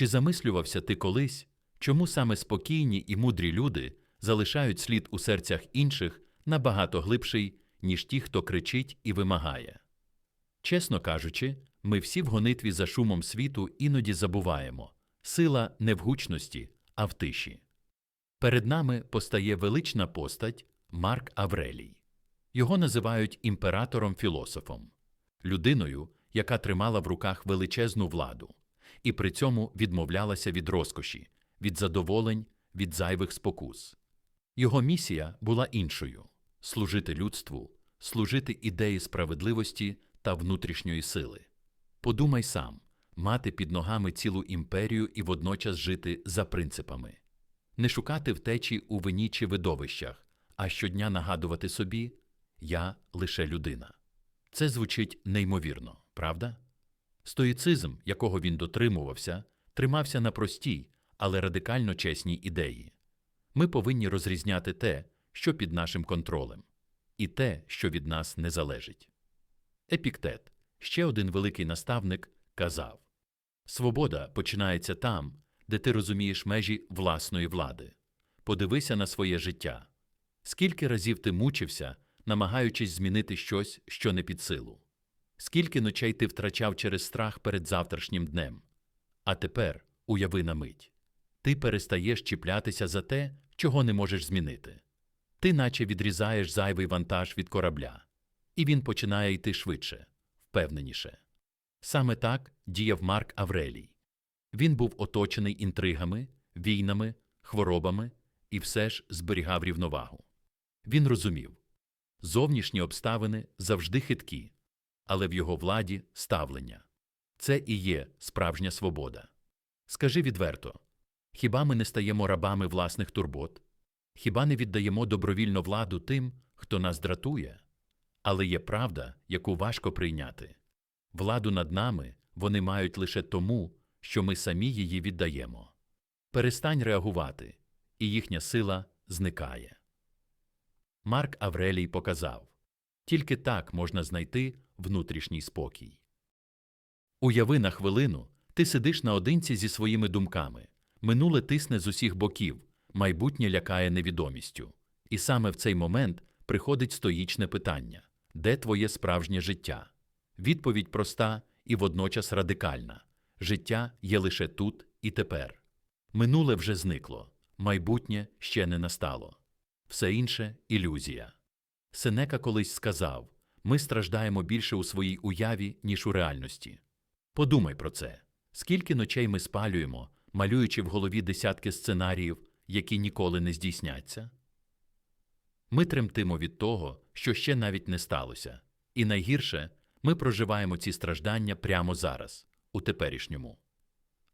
Чи замислювався ти колись, чому саме спокійні і мудрі люди залишають слід у серцях інших набагато глибший, ніж ті, хто кричить і вимагає? Чесно кажучи, ми всі в гонитві за шумом світу іноді забуваємо сила не в гучності, а в тиші. Перед нами постає велична постать Марк Аврелій. Його називають імператором-філософом, людиною, яка тримала в руках величезну владу, і при цьому відмовлялася від розкоші, від задоволень, від зайвих спокус. Його місія була іншою служити людству, служити ідеї справедливості та внутрішньої сили. Подумай сам мати під ногами цілу імперію і водночас жити за принципами, не шукати втечі у вині чи видовищах, а щодня нагадувати собі я лише людина. Це звучить неймовірно, правда? Стоїцизм, якого він дотримувався, тримався на простій, але радикально чесній ідеї. Ми повинні розрізняти те, що під нашим контролем, і те, що від нас не залежить. Епіктет, ще один великий наставник, казав Свобода починається там, де ти розумієш межі власної влади. Подивися на своє життя. Скільки разів ти мучився, намагаючись змінити щось, що не під силу? Скільки ночей ти втрачав через страх перед завтрашнім днем? А тепер уяви на мить ти перестаєш чіплятися за те, чого не можеш змінити. Ти наче відрізаєш зайвий вантаж від корабля, і він починає йти швидше, впевненіше. Саме так діяв Марк Аврелій. Він був оточений інтригами, війнами, хворобами і все ж зберігав рівновагу. Він розумів зовнішні обставини завжди хиткі, але в його владі ставлення. Це і є справжня свобода. Скажи відверто хіба ми не стаємо рабами власних турбот? Хіба не віддаємо добровільно владу тим, хто нас дратує? Але є правда, яку важко прийняти. Владу над нами вони мають лише тому, що ми самі її віддаємо. Перестань реагувати, і їхня сила зникає. Марк Аврелій показав тільки так можна знайти внутрішній спокій. Уяви на хвилину, ти сидиш наодинці зі своїми думками, минуле тисне з усіх боків, майбутнє лякає невідомістю. І саме в цей момент приходить стоїчне питання де твоє справжнє життя? Відповідь проста і водночас радикальна життя є лише тут і тепер. Минуле вже зникло, майбутнє ще не настало. Все інше ілюзія. Сенека колись сказав ми страждаємо більше у своїй уяві, ніж у реальності. Подумай про це скільки ночей ми спалюємо, малюючи в голові десятки сценаріїв, які ніколи не здійсняться? Ми тремтимо від того, що ще навіть не сталося, і найгірше ми проживаємо ці страждання прямо зараз, у теперішньому.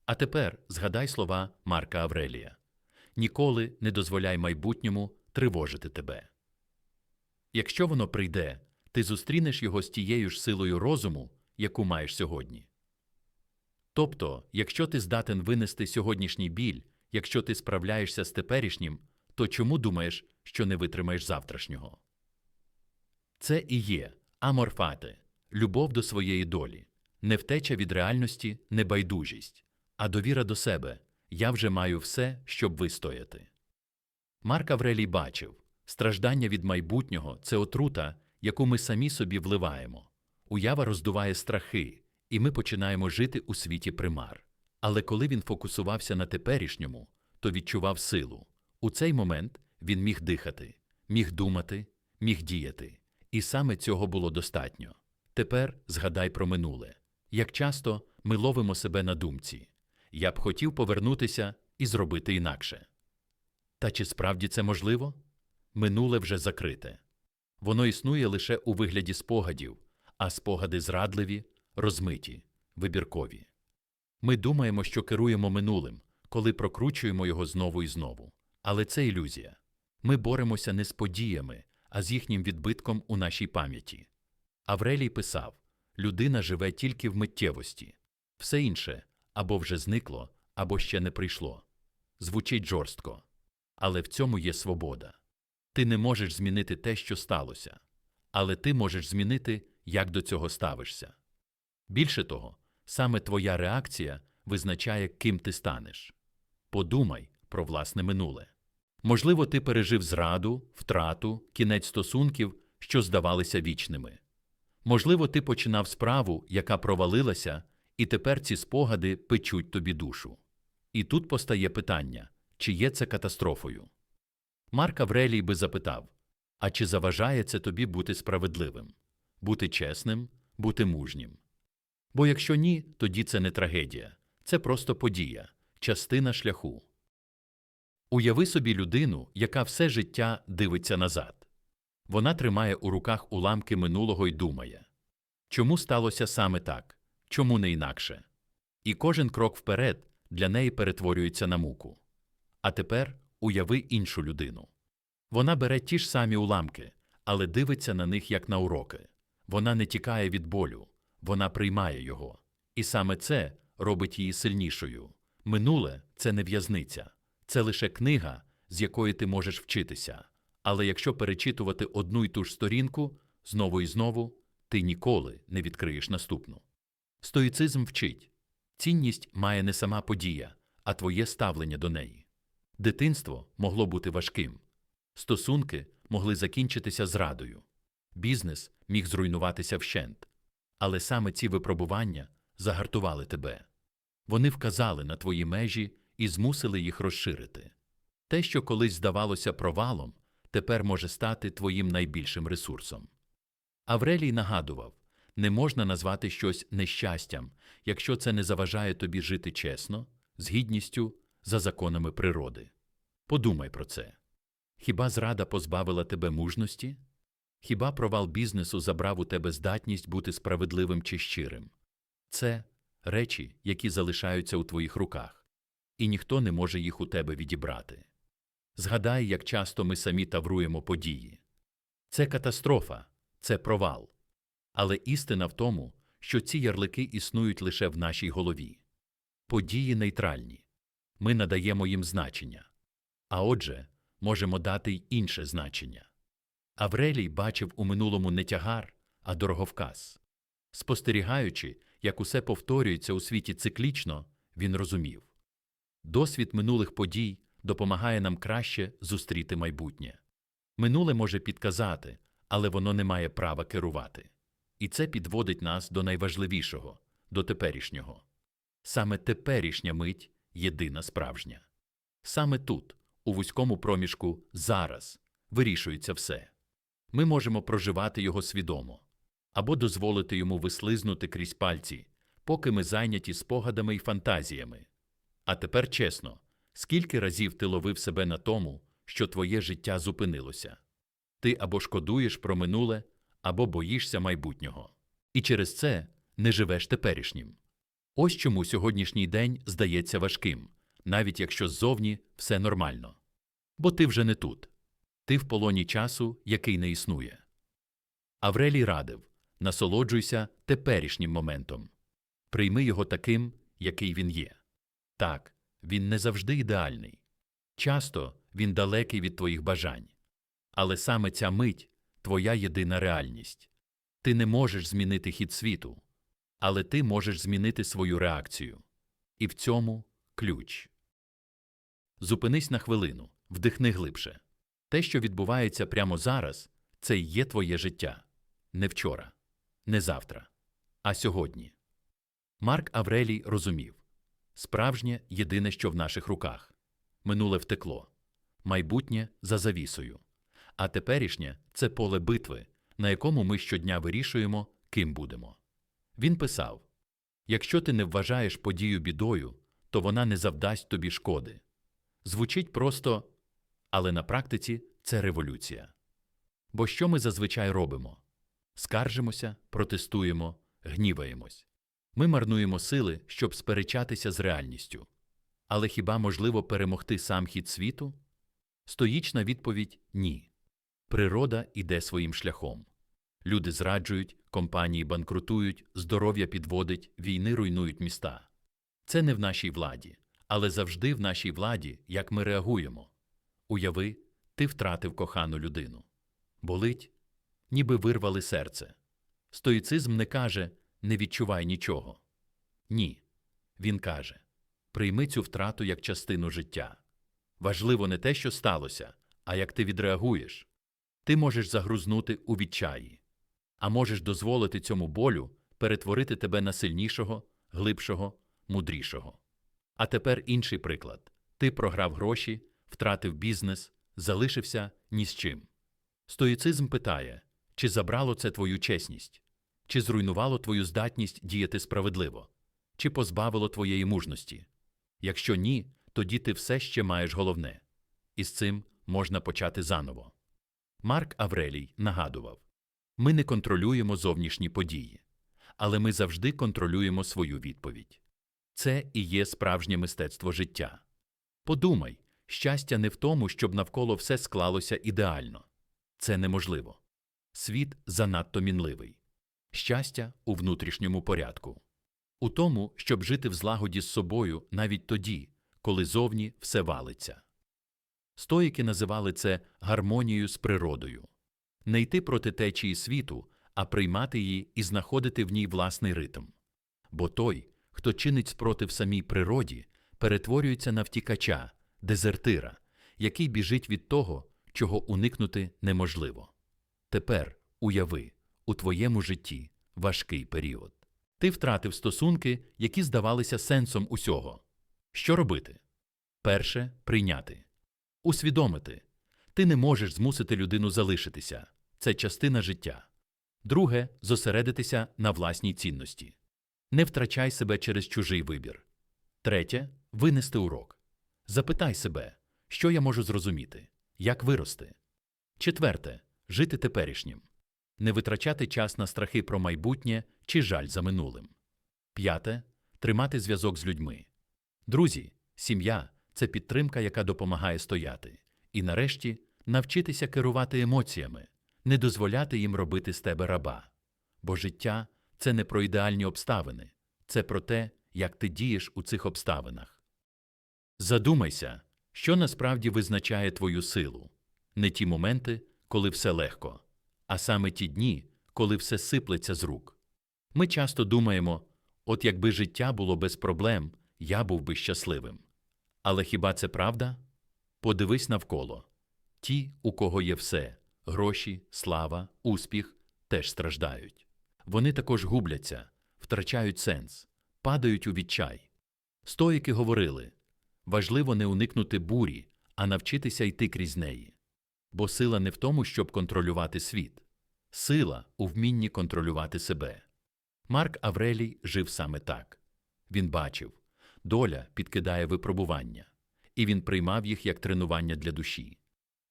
А тепер згадай слова Марка Аврелія ніколи не дозволяй майбутньому тривожити тебе. Якщо воно прийде, ти зустрінеш його з тією ж силою розуму, яку маєш сьогодні. Тобто, якщо ти здатен винести сьогоднішній біль, якщо ти справляєшся з теперішнім, то чому думаєш, що не витримаєш завтрашнього? Це і є аморфати, любов до своєї долі, не втеча від реальності, не байдужість, а довіра до себе я вже маю все, щоб вистояти. Марк Аврелій бачив страждання від майбутнього це отрута, яку ми самі собі вливаємо. Уява роздуває страхи, і ми починаємо жити у світі примар. Але коли він фокусувався на теперішньому, то відчував силу. У цей момент він міг дихати, міг думати, міг діяти. І саме цього було достатньо. Тепер згадай про минуле. Як часто ми ловимо себе на думці я б хотів повернутися і зробити інакше. Та чи справді це можливо? Минуле вже закрите. Воно існує лише у вигляді спогадів, а спогади зрадливі, розмиті, вибіркові. Ми думаємо, що керуємо минулим, коли прокручуємо його знову і знову. Але це ілюзія. Ми боремося не з подіями, а з їхнім відбитком у нашій пам'яті. Аврелій писав людина живе тільки в миттєвості, все інше або вже зникло, або ще не прийшло. Звучить жорстко. Але в цьому є свобода. Ти не можеш змінити те, що сталося, але ти можеш змінити, як до цього ставишся. Більше того, саме твоя реакція визначає, ким ти станеш. Подумай про власне минуле. Можливо, ти пережив зраду, втрату, кінець стосунків, що здавалися вічними. Можливо, ти починав справу, яка провалилася, і тепер ці спогади печуть тобі душу. І тут постає питання, чи є це катастрофою. Марк Аврелій би запитав а чи заважає це тобі бути справедливим, бути чесним, бути мужнім? Бо якщо ні, тоді це не трагедія, це просто подія, частина шляху. Уяви собі людину, яка все життя дивиться назад. Вона тримає у руках уламки минулого і думає чому сталося саме так, чому не інакше? І кожен крок вперед для неї перетворюється на муку. А тепер уяви іншу людину. Вона бере ті ж самі уламки, але дивиться на них як на уроки. Вона не тікає від болю, вона приймає його. І саме це робить її сильнішою. Минуле це не в'язниця, це лише книга, з якої ти можеш вчитися. Але якщо перечитувати одну й ту ж сторінку знову і знову, ти ніколи не відкриєш наступну. Стоїцизм вчить цінність має не сама подія, а твоє ставлення до неї. Дитинство могло бути важким, стосунки могли закінчитися зрадою, бізнес міг зруйнуватися вщент. Але саме ці випробування загартували тебе. Вони вказали на твої межі і змусили їх розширити. Те, що колись здавалося провалом, тепер може стати твоїм найбільшим ресурсом. Аврелій нагадував не можна назвати щось нещастям, якщо це не заважає тобі жити чесно, з гідністю, за законами природи. Подумай про це. Хіба зрада позбавила тебе мужності? Хіба провал бізнесу забрав у тебе здатність бути справедливим чи щирим? Це речі, які залишаються у твоїх руках, і ніхто не може їх у тебе відібрати. Згадай, як часто ми самі тавруємо події. Це катастрофа, це провал. Але істина в тому, що ці ярлики існують лише в нашій голові. Події нейтральні. Ми надаємо їм значення. А отже, можемо дати й інше значення. Аврелій бачив у минулому не тягар, а дороговказ. Спостерігаючи, як усе повторюється у світі циклічно, він розумів досвід минулих подій допомагає нам краще зустріти майбутнє. Минуле може підказати, але воно не має права керувати. І це підводить нас до найважливішого, до теперішнього. Саме теперішня мить єдина справжня. Саме тут, у вузькому проміжку зараз, вирішується все. Ми можемо проживати його свідомо або дозволити йому вислизнути крізь пальці, поки ми зайняті спогадами і фантазіями. А тепер чесно, скільки разів ти ловив себе на тому, що твоє життя зупинилося? Ти або шкодуєш про минуле, або боїшся майбутнього. І через це не живеш теперішнім. Ось чому сьогоднішній день здається важким, навіть якщо ззовні все нормально. Бо ти вже не тут. Ти в полоні часу, який не існує. Аврелій радив насолоджуйся теперішнім моментом. Прийми його таким, який він є. Так, він не завжди ідеальний. Часто він далекий від твоїх бажань. Але саме ця мить твоя єдина реальність. Ти не можеш змінити хід світу, але ти можеш змінити свою реакцію. І в цьому ключ. Зупинись на хвилину, вдихни глибше. Те, що відбувається прямо зараз, це й є твоє життя. Не вчора, не завтра, а сьогодні. Марк Аврелій розумів справжнє єдине, що в наших руках минуле втекло, майбутнє за завісою, а теперішнє це поле битви, на якому ми щодня вирішуємо, ким будемо. Він писав якщо ти не вважаєш подію бідою, то вона не завдасть тобі шкоди. Звучить просто, але на практиці це революція. Бо що ми зазвичай робимо? Скаржимося, протестуємо, гніваємось. Ми марнуємо сили, щоб сперечатися з реальністю. Але хіба можливо перемогти сам хід світу? Стоїчна відповідь ні. Природа іде своїм шляхом. Люди зраджують, компанії банкрутують, здоров'я підводить, війни руйнують міста. Це не в нашій владі, але завжди в нашій владі, як ми реагуємо. Уяви, ти втратив кохану людину. Болить, ніби вирвали серце. Стоїцизм не каже не відчувай нічого. Ні. Він каже прийми цю втрату як частину життя. Важливо не те, що сталося, а як ти відреагуєш. Ти можеш загрузнути у відчаї, а можеш дозволити цьому болю перетворити тебе на сильнішого, глибшого, мудрішого. А тепер інший приклад ти програв гроші, втратив бізнес, залишився ні з чим. Стоїцизм питає, чи забрало це твою чесність, чи зруйнувало твою здатність діяти справедливо, чи позбавило твоєї мужності. Якщо ні, тоді ти все ще маєш головне. І з цим можна почати заново. Марк Аврелій нагадував ми не контролюємо зовнішні події, але ми завжди контролюємо свою відповідь. Це і є справжнє мистецтво життя. Подумай, щастя не в тому, щоб навколо все склалося ідеально. Це неможливо. Світ занадто мінливий. Щастя у внутрішньому порядку. У тому, щоб жити в злагоді з собою навіть тоді, коли зовні все валиться. Стоїки називали це гармонією з природою не йти проти течії світу, а приймати її і знаходити в ній власний ритм. Бо той, хто чинить спротив самій природі, перетворюється на втікача, дезертира, який біжить від того, чого уникнути неможливо. Тепер уяви у твоєму житті важкий період. Ти втратив стосунки, які здавалися сенсом усього. Що робити? Перше прийняти, усвідомити. Ти не можеш змусити людину залишитися це частина життя. Друге зосередитися на власній цінності. Не втрачай себе через чужий вибір. Третє винести урок. Запитай себе, що я можу зрозуміти, як вирости. Четверте жити теперішнім. Не витрачати час на страхи про майбутнє чи жаль за минулим. П'яте тримати зв'язок з людьми. Друзі, сім'я це підтримка, яка допомагає стояти. І нарешті навчитися керувати емоціями, не дозволяти їм робити з тебе раба. Бо життя це не про ідеальні обставини, це про те, як ти дієш у цих обставинах. Задумайся, що насправді визначає твою силу не ті моменти, коли все легко, а саме ті дні, коли все сиплеться з рук. Ми часто думаємо от якби життя було без проблем, я був би щасливим. Але хіба це правда? Подивись навколо ті, у кого є все гроші, слава, успіх, теж страждають. Вони також губляться, втрачають сенс, падають у відчай. Стоїки говорили важливо не уникнути бурі, а навчитися йти крізь неї. Бо сила не в тому, щоб контролювати світ, сила у вмінні контролювати себе. Марк Аврелій жив саме так він бачив, доля підкидає випробування, і він приймав їх як тренування для душі,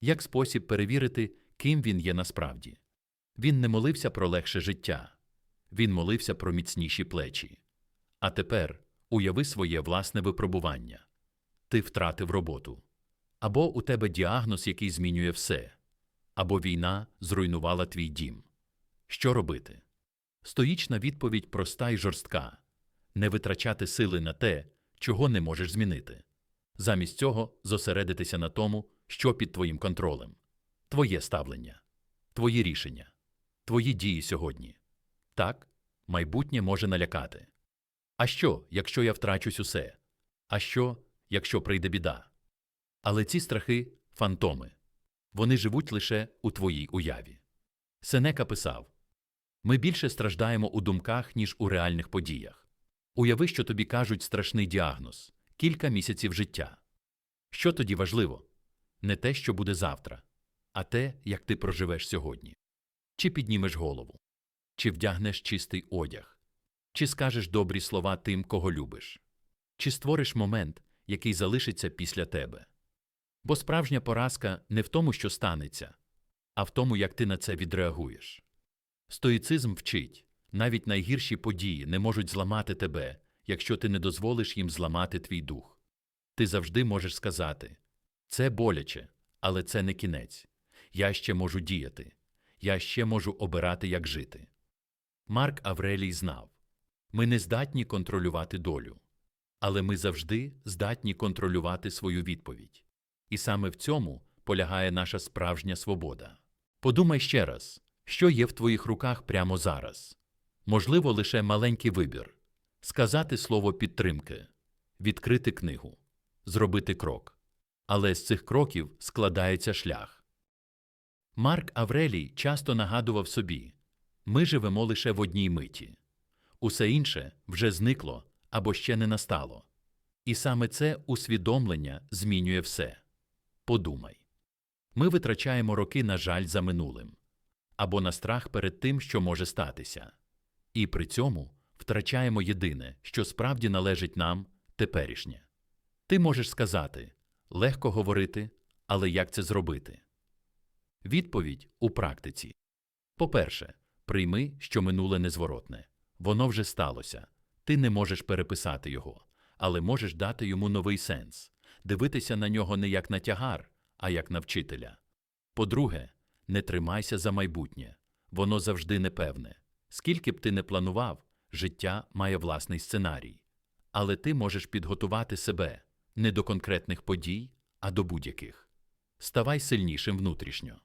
як спосіб перевірити, ким він є насправді. Він не молився про легше життя, він молився про міцніші плечі. А тепер уяви своє власне випробування ти втратив роботу. Або у тебе діагноз, який змінює все, або війна зруйнувала твій дім. Що робити? Стоїчна відповідь проста і жорстка не витрачати сили на те, чого не можеш змінити. Замість цього зосередитися на тому, що під твоїм контролем, твоє ставлення, твої рішення, твої дії сьогодні. Так, майбутнє може налякати. А що, якщо я втрачусь усе? А що, якщо прийде біда? Але ці страхи фантоми. Вони живуть лише у твоїй уяві. Сенека писав ми більше страждаємо у думках, ніж у реальних подіях. Уяви, що тобі кажуть страшний діагноз кілька місяців життя. Що тоді важливо? Не те, що буде завтра, а те, як ти проживеш сьогодні. Чи піднімеш голову, чи вдягнеш чистий одяг, чи скажеш добрі слова тим, кого любиш, чи створиш момент, який залишиться після тебе. Бо справжня поразка не в тому, що станеться, а в тому, як ти на це відреагуєш. Стоїцизм вчить навіть найгірші події не можуть зламати тебе, якщо ти не дозволиш їм зламати твій дух. Ти завжди можеш сказати це боляче, але це не кінець. Я ще можу діяти, я ще можу обирати, як жити. Марк Аврелій знав ми не здатні контролювати долю, але ми завжди здатні контролювати свою відповідь. І саме в цьому полягає наша справжня свобода. Подумай ще раз, що є в твоїх руках прямо зараз. Можливо, лише маленький вибір сказати слово підтримки, відкрити книгу, зробити крок. Але з цих кроків складається шлях. Марк Аврелій часто нагадував собі ми живемо лише в одній миті, усе інше вже зникло або ще не настало. І саме це усвідомлення змінює все. Подумай ми витрачаємо роки на жаль за минулим або на страх перед тим, що може статися, і при цьому втрачаємо єдине, що справді належить нам теперішнє. Ти можеш сказати легко говорити, але як це зробити? Відповідь у практиці. По-перше, прийми, що минуле незворотне. Воно вже сталося. Ти не можеш переписати його, але можеш дати йому новий сенс, дивитися на нього не як на тягар, а як на вчителя. По-друге, не тримайся за майбутнє. Воно завжди непевне. Скільки б ти не планував, життя має власний сценарій. Але ти можеш підготувати себе не до конкретних подій, а до будь-яких. Ставай сильнішим внутрішньо.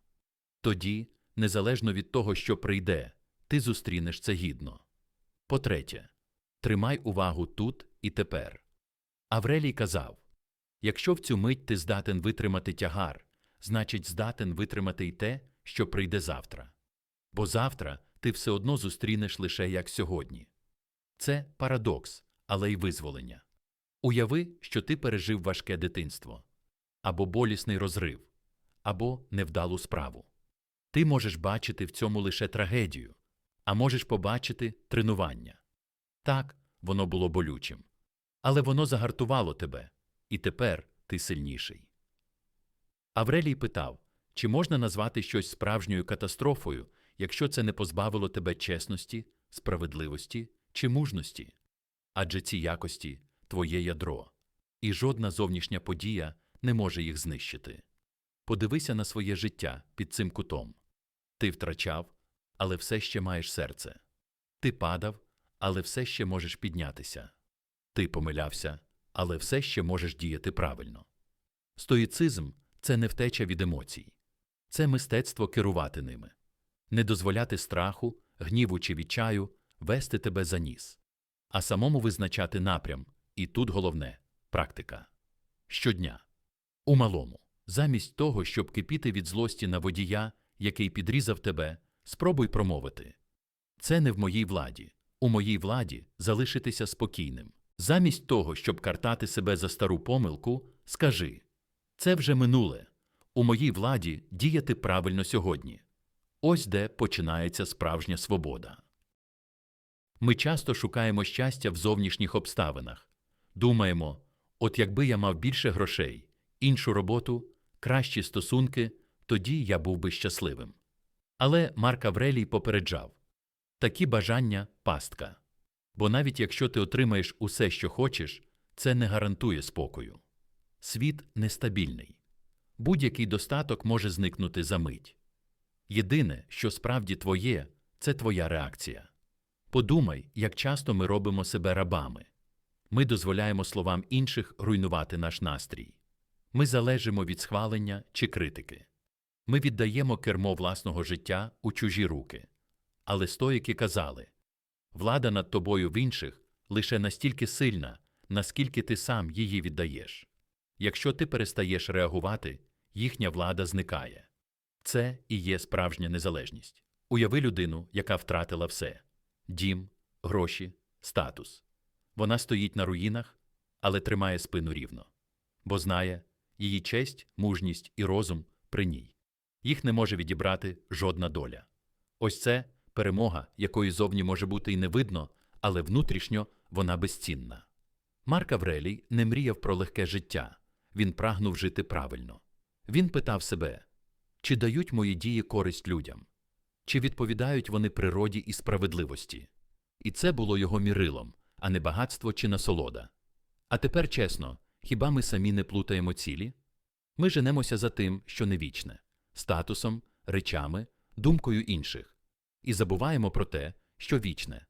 Тоді, незалежно від того, що прийде, ти зустрінеш це гідно. По-третє, тримай увагу тут і тепер. Аврелій казав якщо в цю мить ти здатен витримати тягар, значить здатен витримати й те, що прийде завтра. Бо завтра ти все одно зустрінеш лише як сьогодні. Це парадокс, але й визволення. Уяви, що ти пережив важке дитинство, або болісний розрив, або невдалу справу. Ти можеш бачити в цьому лише трагедію, а можеш побачити тренування. Так, воно було болючим. Але воно загартувало тебе, і тепер ти сильніший. Аврелій питав, чи можна назвати щось справжньою катастрофою, якщо це не позбавило тебе чесності, справедливості чи мужності? Адже ці якості твоє ядро, і жодна зовнішня подія не може їх знищити. Подивися на своє життя під цим кутом. Ти втрачав, але все ще маєш серце. Ти падав, але все ще можеш піднятися. Ти помилявся, але все ще можеш діяти правильно. Стоїцизм це не втеча від емоцій, це мистецтво керувати ними, не дозволяти страху, гніву чи відчаю вести тебе за ніс, а самому визначати напрям, і тут головне практика. Щодня. У малому, замість того, щоб кипіти від злості на водія, який підрізав тебе, спробуй промовити. Це не в моїй владі. У моїй владі залишитися спокійним. Замість того, щоб картати себе за стару помилку, скажи це вже минуле. У моїй владі діяти правильно сьогодні. Ось де починається справжня свобода. Ми часто шукаємо щастя в зовнішніх обставинах. Думаємо, от якби я мав більше грошей, іншу роботу, кращі стосунки, тоді я був би щасливим. Але Марк Аврелій попереджав такі бажання пастка. Бо навіть якщо ти отримаєш усе, що хочеш, це не гарантує спокою. Світ нестабільний. Будь-який достаток може зникнути за мить. Єдине, що справді твоє, це твоя реакція. Подумай, як часто ми робимо себе рабами. Ми дозволяємо словам інших руйнувати наш настрій. Ми залежимо від схвалення чи критики. Ми віддаємо кермо власного життя у чужі руки. Але стоїки казали влада над тобою в інших лише настільки сильна, наскільки ти сам її віддаєш. Якщо ти перестаєш реагувати, їхня влада зникає. Це і є справжня незалежність. Уяви людину, яка втратила все дім, гроші, статус. Вона стоїть на руїнах, але тримає спину рівно, бо знає, її честь, мужність і розум при ній. Їх не може відібрати жодна доля. Ось це перемога, якої зовні може бути і не видно, але внутрішньо вона безцінна. Марк Аврелій не мріяв про легке життя, він прагнув жити правильно. Він питав себе, чи дають мої дії користь людям, чи відповідають вони природі і справедливості. І це було його мірилом, а не багатство чи насолода. А тепер чесно, хіба ми самі не плутаємо цілі? Ми женемося за тим, що не вічне, статусом, речами, думкою інших, і забуваємо про те, що вічне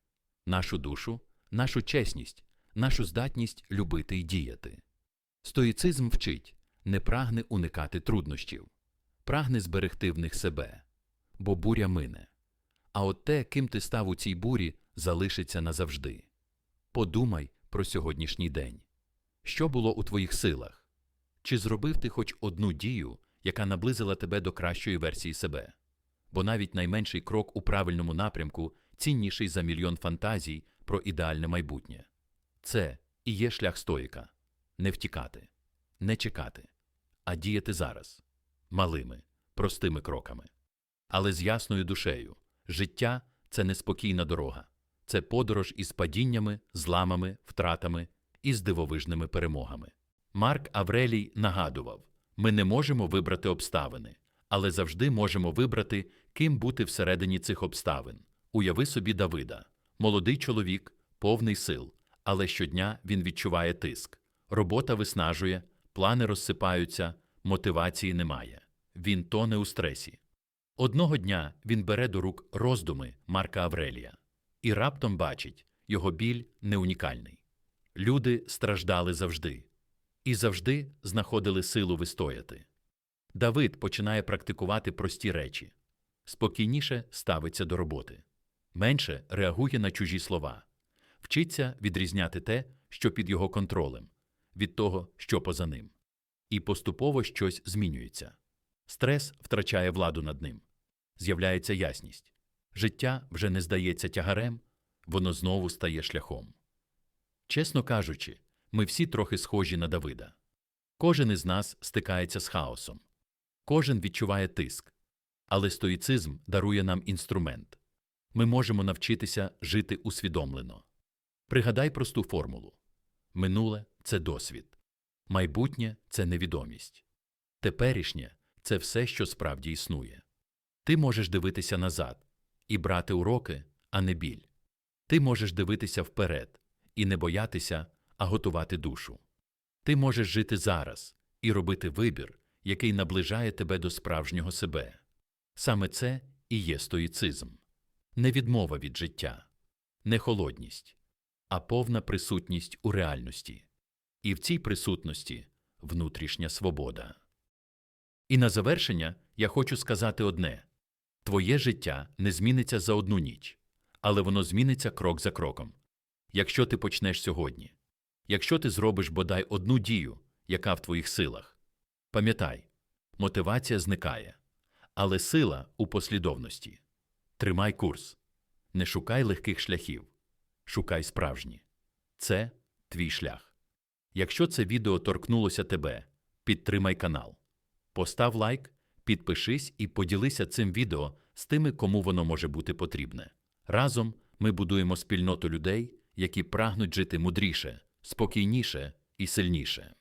нашу душу, нашу чесність, нашу здатність любити і діяти. Стоїцизм вчить не прагне уникати труднощів, прагне зберегти в них себе, бо буря мине. А от те, ким ти став у цій бурі, залишиться назавжди. Подумай про сьогоднішній день. Що було у твоїх силах? Чи зробив ти хоч одну дію, яка наблизила тебе до кращої версії себе? Бо навіть найменший крок у правильному напрямку цінніший за мільйон фантазій про ідеальне майбутнє. Це і є шлях стоїка не втікати, не чекати, а діяти зараз малими, простими кроками. Але з ясною душею життя це неспокійна дорога, це подорож із падіннями, зламами, втратами і з дивовижними перемогами. Марк Аврелій нагадував: ми не можемо вибрати обставини, але завжди можемо вибрати, ким бути всередині цих обставин. Уяви собі Давида, молодий чоловік, повний сил, але щодня він відчуває тиск. Робота виснажує, плани розсипаються, мотивації немає. Він тоне у стресі. Одного дня він бере до рук роздуми Марка Аврелія і раптом бачить, його біль не унікальний. Люди страждали завжди і завжди знаходили силу вистояти. Давид починає практикувати прості речі, спокійніше ставиться до роботи, менше реагує на чужі слова, вчиться відрізняти те, що під його контролем, від того, що поза ним. І поступово щось змінюється. Стрес втрачає владу над ним. З'являється ясність. Життя вже не здається тягарем, воно знову стає шляхом. Чесно кажучи, ми всі трохи схожі на Давида. Кожен із нас стикається з хаосом, кожен відчуває тиск, але стоїцизм дарує нам інструмент. Ми можемо навчитися жити усвідомлено. Пригадай просту формулу: минуле це досвід, майбутнє це невідомість, теперішнє це все, що справді існує. Ти можеш дивитися назад і брати уроки, а не біль. Ти можеш дивитися вперед і не боятися, а готувати душу. Ти можеш жити зараз і робити вибір, який наближає тебе до справжнього себе. Саме це і є стоїцизм не відмова від життя, не холодність, а повна присутність у реальності. І в цій присутності внутрішня свобода. І на завершення я хочу сказати одне твоє життя не зміниться за одну ніч, але воно зміниться крок за кроком. Якщо ти почнеш сьогодні, якщо ти зробиш бодай одну дію, яка в твоїх силах, пам'ятай, мотивація зникає, але сила у послідовності. Тримай курс, не шукай легких шляхів, шукай справжні. Це твій шлях. Якщо це відео торкнулося тебе, підтримай канал. Постав лайк, підпишись і поділися цим відео з тими, кому воно може бути потрібне. Разом ми будуємо спільноту людей, які прагнуть жити мудріше, спокійніше і сильніше.